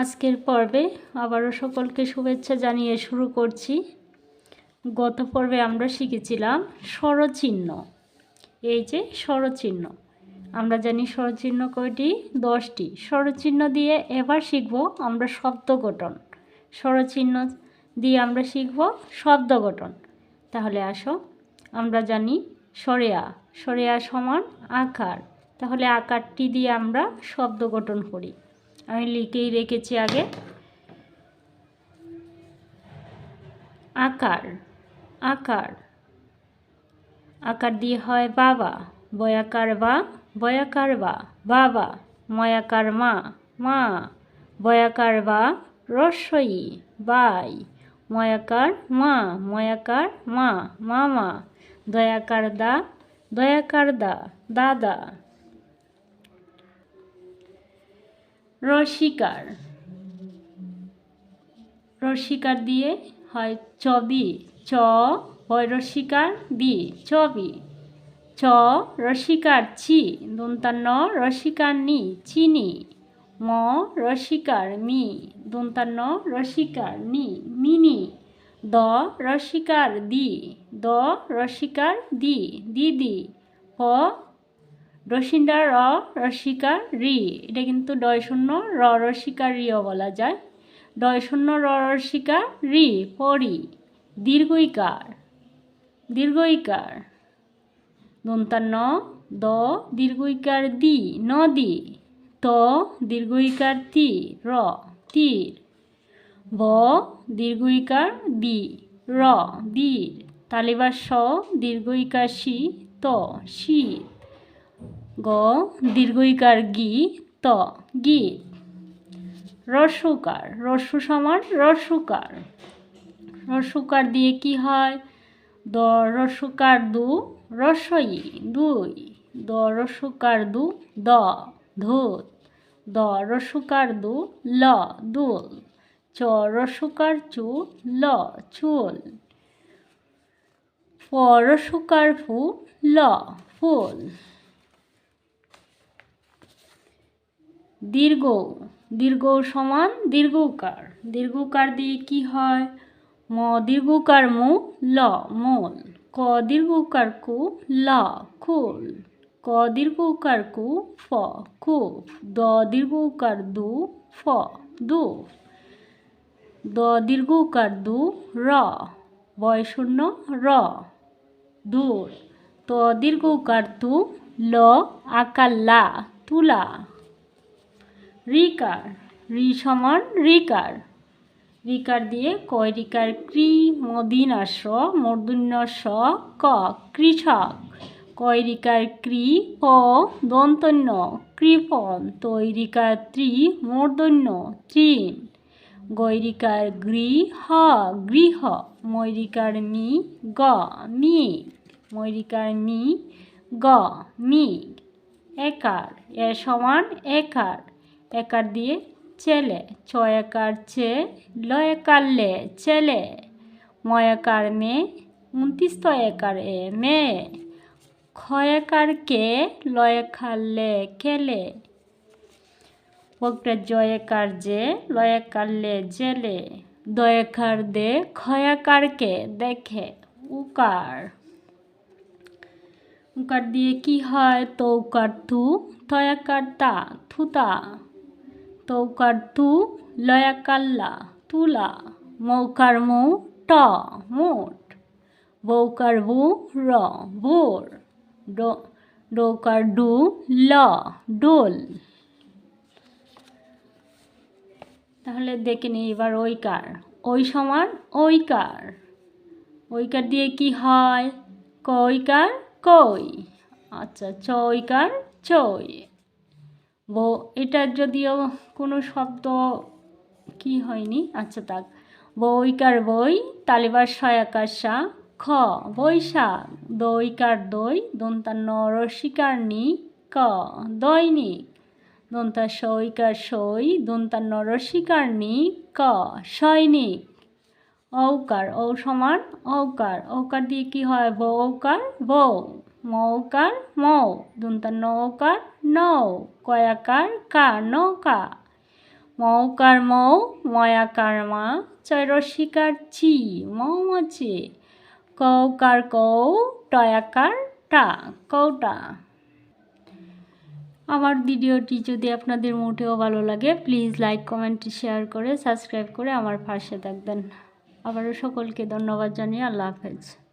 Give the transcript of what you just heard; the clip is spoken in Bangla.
আজকের পর্বে আবারও সকলকে শুভেচ্ছা জানিয়ে শুরু করছি। গত পর্বে আমরা শিখেছিলাম স্বরচিহ্ন। এই যে স্বরচিহ্ন, আমরা জানি স্বরচিহ্ন কয়টি? দশটি। স্বরচিহ্ন দিয়ে এবার শিখব আমরা শব্দ গঠন। স্বরচিহ্ন দিয়ে আমরা শিখব শব্দ গঠন। তাহলে আসো, আমরা জানি সরেয়া। সরেয়া সমান আকার। তাহলে আকারটি দিয়ে আমরা শব্দ গঠন করি। আমি লিখেই রেখেছি আগে। আকার আকার। আকার দিয়ে হয় বাবা, বয়াকার বা বয়াকার বা, বাবা। ময়াকার মা মা। বয়াকার বা রস্বই বাই। ময়াকার মা ময়াকার মা, মামা। দয়াকার দা দয়াকার দা, দাদা। রসিকার। রসিকার দিয়ে হয় চবি চ হয় রসিকার বি। চবি চ রসিকার ছি দন্তান্ন রসিকার নি। চিনি। ম রসিকার মি। দন্তান্ন রসিকার নি। মিনি। দ রসিকার দি। দ রসিকার দি। দিদি। হ রসিন্ডা র রসিকার রি। এটা কিন্তু ডয় শূন্য, র রসিকার রিও বলা যায়। ডয় শূন্য, র রসিকার রি, পরি। দীর্ঘইকার। দীর্ঘইকার। দন্তান্ন দ, দীর্ঘইকার দি নদী ত, দীর্ঘইকার তি, র, তীর। ব দীর্ঘইকার বি র বীর তালিবার স, দীর্ঘইকার সি ত শীত গ, দীর্ঘইকার গি, ত, গি। রসুকার, রসু সমান রসুকার। রসুকার দিয়ে কি হয়? দ, রসুকার দু রসই দুই। দ, রসুকার দু, দ ধুত দ, রসুকার দু, ল, দুল। চ, রসুকার চু, ল, চুল। ফ রসুকার ফু, ল, ফুল। দীর্ঘ দীর্ঘ সমান দীর্ঘকার। দীর্ঘকার দিয়ে কি হয়? ম, দীর্ঘকার মু, ল, মূল। ক, দীর্ঘকার কু, ল কুল ক, দীর্ঘকার কু, ফ কু দ, দীর্ঘকার দু, ফ, দু। দ, দীর্ঘকার দু, র। বয় শূন্য র। দূর। ত, দীর্ঘকার তু ল, আকার লা, তুলা। রিকার, রি সমান রিকার। রিকার দিয়ে কয় রিকার? ক্রি মদিনা স মূর্ধন্য স ক, কৃষক। কয় রিকার? ক্রি প দন্তন্য, কৃপন। তৈরিকার ত্রি, মর্দন্য তৃণ গৈরিকার গৃ, হ, গৃহ। মৈরিকার মি, গ, মি। মৈরিকার মি, গ, মি। একার। এ সমান একার। একার দিয়ে ছেলে, ছয় একার চে ল একার লে, ছেলে। ময় একার মেয়ে উনত্রিশ একার এ মেয়ে ক্ষয় একার কে ল একার লে কেলে বকটা জয়কার যে লয়কার লে জেলে দয়কার দে ক্ষয়াকারকে দেখে, উকার। উকার দিয়ে কি হয়? তৌকার থু থয়াকার তা থুতা তৌকার তু লয়াকাল্লা তুলা মৌকার মৌ ট, মোট। বৌকার বু র বোর ডৌকার ডু ল, ডোল। তাহলে দেখে নিই এবার ওইকার ওই সমান ওইকার ওইকার দিয়ে কি হয়? কইকার কই আচ্ছা চইকার চই বো এটা যদিও কোনো শব্দ কি হয়নি? আচ্ছা তাক। বইকার বই, তালিবার সয়াকার সা, খ বৈশাখ দইকার দই, দন্তান্ন রসিকার নি, ক, দৈনিক, দন্তা সৈকার সই, দন্তান্ন রসিকার নি, ক, সৈনিক। ঔকার, ঔ সমান ঔকার। ঔকার দিয়ে কি হয়? বৌকার, বৌ। মৌকার মৌ দন্তান্ন নৌকার নৌ, কয়াকার কা নৌকা। মৌকার মৌ, ময়াকার মা চৈরসিকার চি মৌমাছি কৌকার কৌ, টয়াকার টা, কৌটা। আমার ভিডিওটি যদি আপনাদের মোটেও ভালো লাগে, প্লিজ লাইক, কমেন্ট, শেয়ার করে, সাবস্ক্রাইব করে আমার পাশে থাকবেন। আবারও সকলকে ধন্যবাদ জানিয়ে আল্লাহ হাফেজ।